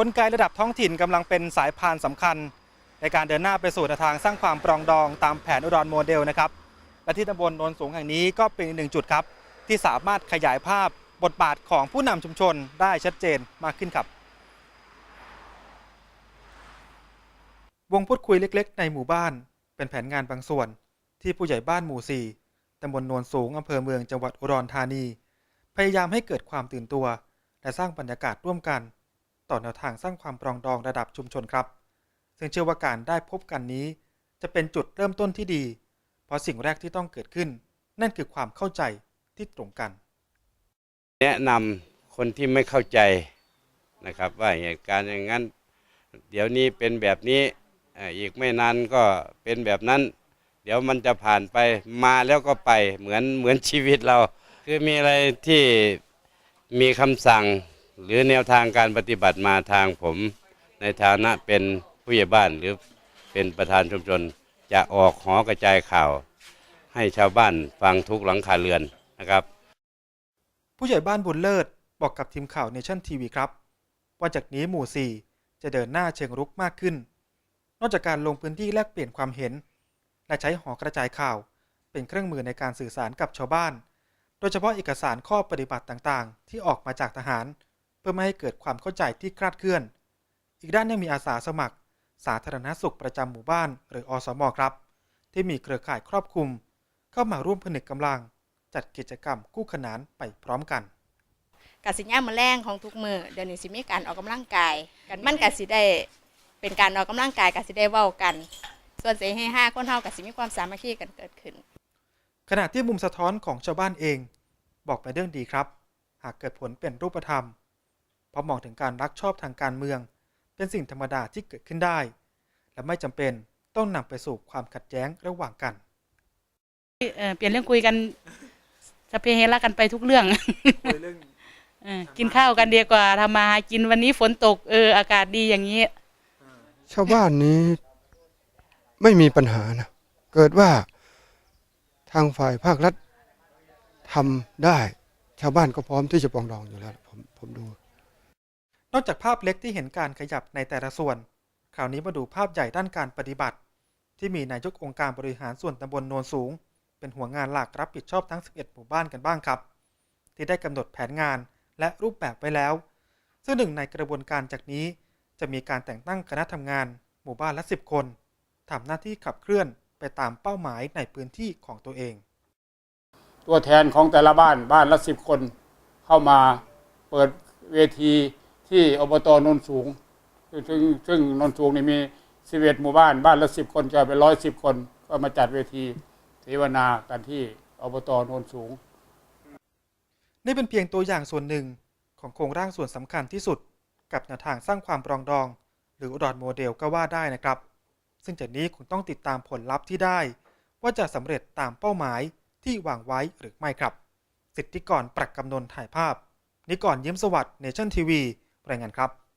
กลไกระดับท้องถิ่นกำลังเป็นสายพานสำคัญ ในการเดินหน้าไปสู่แนวทางสร้างความปรองดองตามแผนอุดรโมเดลนะครับและที่ตำบลโนนสูงแห่งนี้ก็เป็นอีกหนึ่งจุดครับ ที่สามารถขยายภาพบทบาทของผู้นำชุมชนได้ชัดเจนมากขึ้นครับ วงพูดคุยเล็กๆ ในหมู่บ้าน เป็นแผนงานบางส่วน ที่ผู้ใหญ่บ้านหมู่ 4ตำบลโนนสูงอำเภอเมืองจังหวัดอุดรธานี พยายามให้เกิดความตื่นตัว และสร้างบรรยากาศร่วมกัน ต่อแนวทางสร้างความปรองดองระดับชุมชนครับ ซึ่งเชื่อว่าการได้พบกันนี้ จะเป็นจุดเริ่มต้นที่ดี เพราะสิ่งแรกที่ต้องเกิดขึ้น นั่นคือความเข้าใจที่ตรงกัน แนะนำคนที่ไม่เข้าใจนะครับว่าเหตุการณ์อย่างนั้น เดี๋ยวนี้เป็นแบบนี้อีกไม่นานก็เป็นแบบนั้น เดี๋ยวมันจะผ่านไปมาแล้วก็ไปเหมือนเหมือนชีวิตเรา คือมีอะไรที่มีคำสั่ง หรือแนวทางการปฏิบัติมาทางผม ในฐานะเป็นผู้ใหญ่บ้านหรือเป็นประธานชุมชน จะออกหอกระจายข่าว ให้ชาวบ้านฟังทุกหลังคาเรือนนะครับ ผู้ใหญ่บ้านบุญเลิศบอกกับทีมข่าวเนชั่นทีวีครับ ว่าจากนี้หมู่ 4 จะเดินหน้าเชิงรุกมากขึ้น นอกจากการลงพื้นที่แลกเปลี่ยนความเห็น และใช้หอกระจายข่าว เป็นเครื่องมือในการสื่อสารกับชาวบ้าน โดยเฉพาะเอกสารข้อปฏิบัติต่างๆ ที่ออกมาจากทหาร พื่อไม่ให้เกิดความเข้าใจที่คลาดเคลื่อน อีกด้านยังมีอาสาสมัคร สาธารณสุขประจำหมู่บ้าน หรืออสมครับ ที่มีเครือข่ายครอบคลุม เข้ามาร่วมผนึกกำลัง จัดกิจกรรมคู่ขนานไปพร้อมกันกสิย่ามมือแรงของทุกมือเดี๋ยวนี้สิมีการออกกำลังกาย กันมันกสิได้เป็นการออกกำลังกายกสิได้เว้ากัน ส่วนเสียงให้ห้าคนเฮากสิมีความสามัคคีกันเกิดขึ้น ขณะที่มุมสะท้อนของชาวบ้านเอง บอกเป็นเรื่องดีครับ หากเกิดผลเป็นรูปธรรมเพ ราะมองถึงการรักชอบทางการเมือง เป็นสิ่งธรรมดาที่เกิดขึ้นได้ และไม่จำเป็นต้องนำไปสู่ความขัดแย้งระหว่างกันเอ่อเปลี่ยนเรื่องคุยกันสพเพเฮระกันไปทุกเรื่องเรื่องเออกินข้าวกันดีกว่าทำมาหากินวันนี้ฝนตกเอออากาศดีอย่างนี้ ชาวบ้านนี้ไม่มีปัญหานะ เกิดว่าทางฝ่ายภาครัฐทำได้ ชาวบ้านก็พร้อมที่จะปรองดองอยู่แล้ว ผมผมดู นอกจากภาพเล็กที่เห็นการขยับในแต่ละส่วน คราวนี้มาดูภาพใหญ่ด้านการปฏิบัติ ที่มีนายกองค์การบริหารส่วนตำบลโนนสูง เป็นหัวงานหลักรับผิดชอบทั้ง 11 หมู่บ้านกันบ้างครับ ที่ได้กำหนดแผนงานและรูปแบบไว้แล้ว ซึ่งหนึ่งในกระบวนการจากนี้ จะมีการแต่งตั้งคณะทำงาน หมู่บ้านละ 10 คนทำหน้าที่ขับเคลื่อนไปตามเป้าหมายในพื้นที่ของตัวเอง ตัวแทนของแต่ละบ้านบ้านละสิบคน เข้ามาเปิดเวที ที่อบตนนสูง ซึ่งซึ่งนนสูงนี่มีสิบเอ็ดหมู่บ้านบ้านละสิบคนก็เป็นร้อยสิบคน ก็มาจัดเวทีเสวนากันที่อบตนนสูง นี่เป็นเพียงตัวอย่างส่วนหนึ่งของโครงร่างส่วนสำคัญที่สุด กับแนวทางสร้างความปรองดอง หรืออุดรโมเดลก็ว่าได้นะครับ ซึ่งจากนี้คงต้องติดตามผลลัพธ์ที่ได้ ว่าจะสำเร็จตามเป้าหมายที่วางไว้หรือไม่ครับ สิทธิกรปรักกำนนถ่ายภาพ นิกรยิ้มสวัสดิ์เนชั่นทีวี รายงานครับ